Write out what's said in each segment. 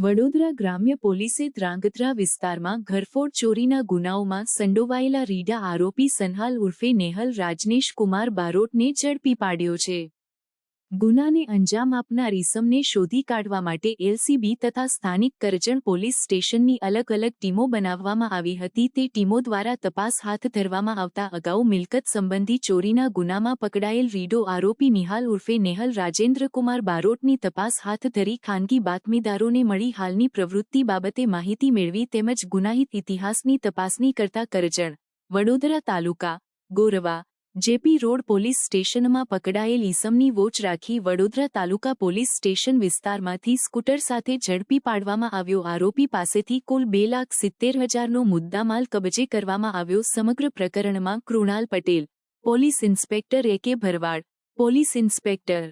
વડોદરા ગ્રામ્ય પોલીસે ધ્રાંગધ્રા વિસ્તારમાં ઘરફોડ ચોરીના ગુનાઓમાં સંડોવાયેલા રીડા આરોપી સનહાલ ઉર્ફે નેહલ રાજનેશ કુમાર બારોટને ઝડપી પાડ્યો છે. ગુનાને અંજામ આપનાર ઈસમને શોધી કાઢવા માટે એલસીબી તથા સ્થાનિક કરજણ પોલીસ સ્ટેશનની અલગ અલગ ટીમો બનાવવામાં આવી હતી. તે ટીમો દ્વારા તપાસ હાથ ધરવામાં આવતા અગાઉ મિલકત સંબંધી ચોરીના ગુનામાં પકડાયેલ રીડો આરોપી નિહાલ ઉર્ફે નેહલ રાજેન્દ્રકુમાર બારોટની તપાસ હાથ ધરી ખાનગી બાતમીદારોને મળી હાલની પ્રવૃત્તિ બાબતે માહિતી મેળવી તેમજ ગુનાહિત ઇતિહાસની તપાસની કરતા Karjan, Vadodara taluka, Gorwa JP road police સ્ટેશનમાં પકડાયેલ ઈસમની વોચ રાખી વડોદરા તાલુકા પોલીસ સ્ટેશન વિસ્તારમાંથી સ્કૂટર સાથે ઝડપી પાડવામાં આવ્યો આરોપી પાસેથી કુલ બે લાખ સિત્તેર હજારનો મુદ્દામાલ કબજે કરવામાં આવ્યો સમગ્ર પ્રકરણમાં Krunal Patel, police inspector A K Bharwad, police inspector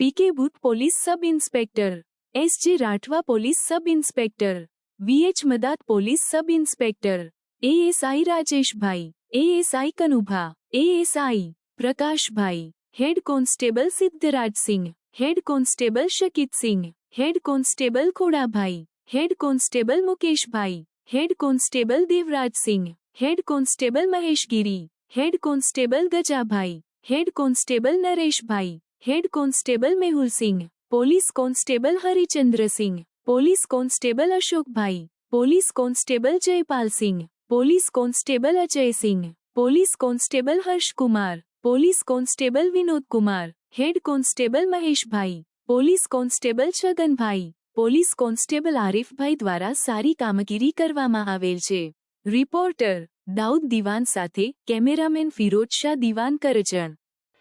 P K Bhoot police sub inspector, S J Rathwa police sub inspector V H Madat police sub inspector ASI Rajeshbhai ASI Kanubha ASI Prakashbhai head constable Siddharajsinh head constable Shaktisinh head constable Khodabhai head constable Mukeshbhai head constable Devrajsinh head constable Maheshgiri head constable Gajabhai head constable Nareshbhai head constable Mehulsinh police constable Harichandrasinh police constable Ashokbhai police constable Jaypalsinh police constable Ajaysinh police constable Harshkumar police constable Vinodkumar head constable Maheshbhai, police constable Chhaganbhai, police constable Arifbhai દ્વારા સારી કામગીરી કરવામાં આવેલ છે. Reporter, Dawood દિવાન સાથે cameraman Firoz Shah દિવાન કરજણ